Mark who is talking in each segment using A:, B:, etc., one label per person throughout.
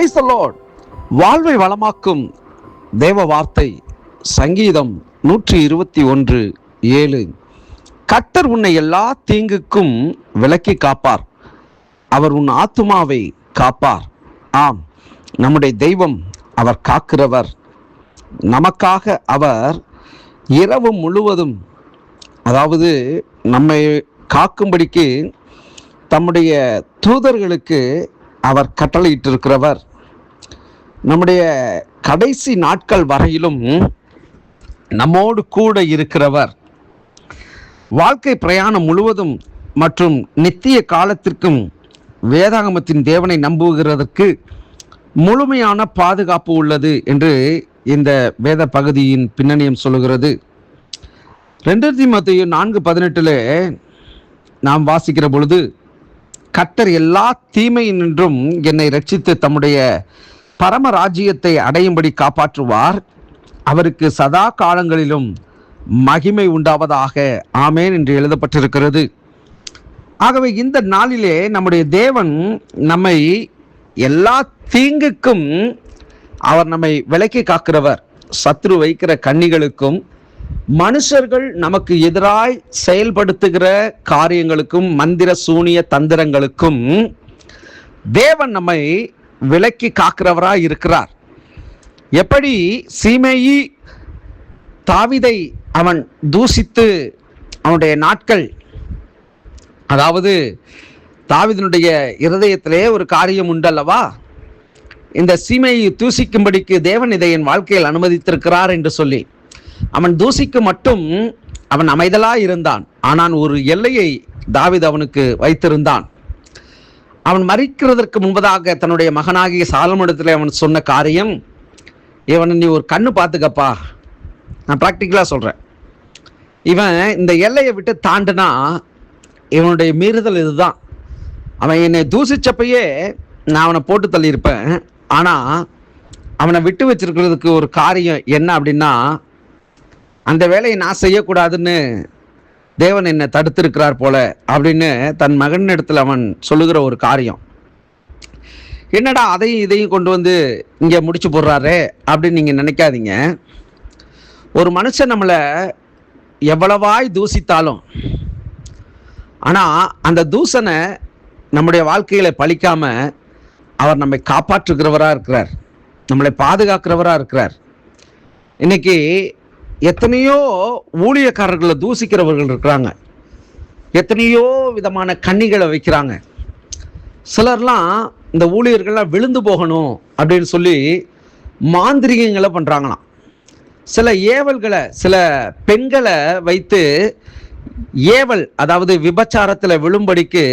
A: Price வாழ்வை வளமாக்கும் தேவ வார்த்தை சங்கீதம் நூற்றி இருபத்தி ஒன்று ஏழு. கட்டர் உன்னை எல்லா தீங்குக்கும் விலக்கி காப்பார். அவர் உன் ஆத்துமாவை காப்பார். ஆம் நம்முடைய தெய்வம் அவர் காக்கிறவர். நமக்காக அவர் இரவு முழுவதும் அதாவது நம்மை காக்கும்படிக்கு தம்முடைய தூதர்களுக்கு அவர் கட்டளையிட்டிருக்கிறவர். நம்முடைய கடைசி நாட்கள் வரையிலும் நம்மோடு கூட இருக்கிறவர். வாழ்க்கை பிரயாணம் முழுவதும் மற்றும் நித்திய காலத்திற்கும் வேதாகமத்தின் தேவனை நம்புகிறதற்கு முழுமையான பாதுகாப்பு உள்ளது என்று இந்த வேத பகுதியின் பின்னணியம் சொல்லுகிறது. ரெண்டாயிரத்தி மத்திய நான்கு பதினெட்டில் நாம் வாசிக்கிற பொழுது கர்த்தர் எல்லா தீமையினின்றும் என்னை ரட்சித்து தம்முடைய பரம ராஜ்யத்தை அடையும்படி காப்பாற்றுவார். அவருக்கு சதா காலங்களிலும் மகிமை உண்டாவதாக ஆமேன் என்று எழுதப்பட்டிருக்கிறது. ஆகவே இந்த நாளிலே நம்முடைய தேவன் நம்மை எல்லா தீங்குக்கும் அவர் நம்மை விலக்கி காக்கிறவர். சத்ரு வைக்கிற கண்ணிகளுக்கும் மனுஷர்கள் நமக்கு எதிராய் செயல்படுத்துகிற காரியங்களுக்கும் மந்திர சூனிய தந்திரங்களுக்கும் தேவன் நம்மை விலக்கி காக்கிறவராக இருக்கிறார். எப்படி சீமையி தாவிதை அவன் தூசித்து அவனுடைய நாட்கள் அதாவது தாவிதனுடைய இருதயத்திலே ஒரு காரியம் உண்டல்லவா? இந்த சீமையை தூசிக்கும்படிக்கு தேவன் இதை என் வாழ்க்கையில் அனுமதித்திருக்கிறார் என்று சொல்லி அவன் தூசிக்கு மட்டும் அவன் அமைதலாக இருந்தான். ஆனால் ஒரு எல்லையை தாவித் அவனுக்கு வைத்திருந்தான். அவன் மறிக்கிறதற்கு முன்பதாக தன்னுடைய மகனாகிய சாலமனிடத்தில் அவன் சொன்ன காரியம் இவனை நீ ஒரு கண்ணு பார்த்துக்கப்பா. நான் ப்ராக்டிக்கலாக சொல்கிறேன் இவன் இந்த எல்லையை விட்டு தாண்டுனா இவனுடைய மீறுதல் இதுதான். அவன் என்னை தூசிச்சப்பையே நான் அவனை போட்டு தள்ளியிருப்பேன். ஆனால் அவனை விட்டு வச்சிருக்கிறதுக்கு ஒரு காரியம் என்ன அப்படின்னா அந்த வேலையை நான் செய்யக்கூடாதுன்னு தேவன் என்னை தடுத்திருக்கிறார் போல அப்படின்னு தன் மகன் இடத்துல அவன் சொல்லுகிற ஒரு காரியம். என்னடா அதையும் இதையும் கொண்டு வந்து இங்கே முடிச்சு போடுறாரே அப்படின்னு நீங்கள் நினைக்காதீங்க. ஒரு மனுஷன் நம்மளை எவ்வளவாய் தூசித்தாலும் ஆனால் அந்த தூசனை நம்முடைய வாழ்க்கையில் பழிக்காமல் அவர் நம்மை காப்பாற்றுகிறவராக இருக்கிறார். நம்மளை பாதுகாக்கிறவராக இருக்கிறார். இன்னைக்கு எத்தனையோ ஊழியக்காரர்களை தூசிக்கிறவர்கள் இருக்கிறாங்க. எத்தனையோ விதமான கண்ணிகளை வைக்கிறாங்க. சிலர்லாம் இந்த ஊழியர்கள்லாம் விழுந்து போகணும் அப்படின்னு சொல்லி மாந்திரிகங்களை பண்ணுறாங்களாம் சில ஏவல்களை சில பெண்களை வைத்து ஏவல் அதாவது விபச்சாரத்தில் விழும்படிக்கு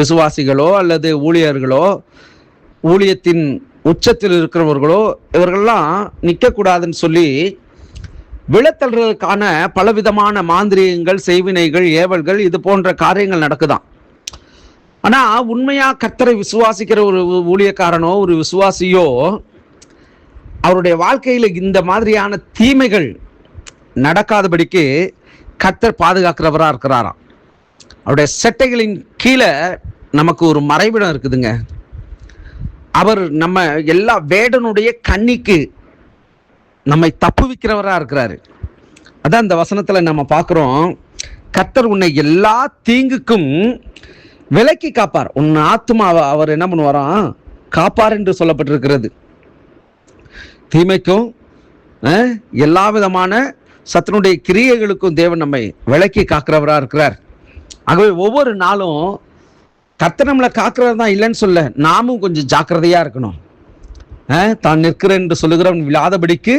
A: விசுவாசிகளோ அல்லது ஊழியர்களோ ஊழியத்தின் உச்சத்தில் இருக்கிறவர்களோ இவர்கள்லாம் நிற்கக்கூடாதுன்னு சொல்லி விழத்தல்றதுக்கான பலவிதமான மாந்திரியங்கள் செய்வினைகள் ஏவல்கள் இது போன்ற காரியங்கள் நடக்குதாம் ஆனால் உண்மையாக கர்த்தரை விசுவாசிக்கிற ஒரு ஊழியக்காரனோ ஒரு விசுவாசியோ அவருடைய வாழ்க்கையில் இந்த மாதிரியான தீமைகள் நடக்காதபடிக்கு கர்த்தர் பாதுகாக்கிறவராக இருக்கிறாராம். அவருடைய செட்டைகளின் கீழே நமக்கு ஒரு மறைவிடம் இருக்குதுங்க. அவர் நம்ம எல்லா வேடனுடைய கண்ணிக்கு நம்மை தப்புவிக்கிறவராக இருக்கிறாரு. அதான் இந்த வசனத்தில் நம்ம பார்க்குறோம். கர்த்தர் உன்னை எல்லா தீங்குக்கும் விலக்கி காப்பார். உன் ஆத்மாவை அவர் என்ன பண்ணுவாராம் காப்பார் என்று சொல்லப்பட்டிருக்கிறது. தீமைக்கும் எல்லா விதமான சத்தனுடைய கிரியைகளுக்கும் தேவன் நம்மை விலக்கி காக்கிறவராக இருக்கிறார். ஆகவே ஒவ்வொரு நாளும் கர்த்தர் நம்மளை காக்கிறது தான் இல்லைன்னு சொல்ல நாமும் கொஞ்சம் ஜாக்கிரதையாக இருக்கணும். தான் நிற்கிறேன் என்று சொல்லுகிறவன் விழாதபடிக்கு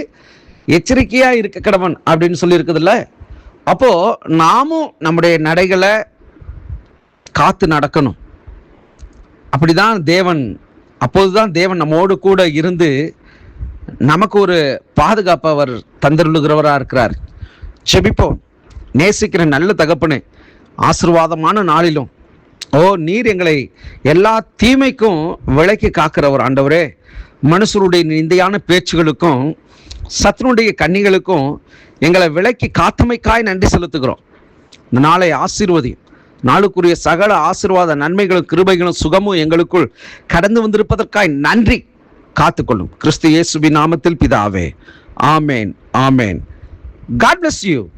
A: எச்சரிக்கையா இருக்க கடவன் அப்படின்னு சொல்லியிருக்குதுல்ல? அப்போ நாமும் நம்முடைய நடைகளை காத்து நடக்கணும். அப்படிதான் தேவன் அப்போதுதான் தேவன் நம்மோடு கூட இருந்து நமக்கு ஒரு பாதுகாப்பு அவர் தந்தருளுகிறவராக இருக்கிறார். செபிப்போம். நேசிக்கிற நல்ல தகப்பனு ஆசீர்வாதமான நாளிலும் ஓ நீர் எங்களை எல்லா தீமைக்கும் விலைக்கு காக்கிறவர் ஆண்டவரே. மனுஷருடைய நிந்தையான பேச்சுகளுக்கும் சத்ருடைய கன்னிகளுக்கும் எங்களை விலக்கி காத்தமைக்காய் நன்றி செலுத்துகிறோம். இந்த நாளை ஆசீர்வதியும். நாளுக்குரிய சகல ஆசீர்வாத நன்மைகளும் கிருபைகளும் சுகமும் எங்களுக்குள் கடந்து வந்திருப்பதற்காய் நன்றி காத்துக்கொள்ளும். கிறிஸ்து இயேசுபி நாமத்தில் பிதாவே. ஆமேன் ஆமேன். God bless you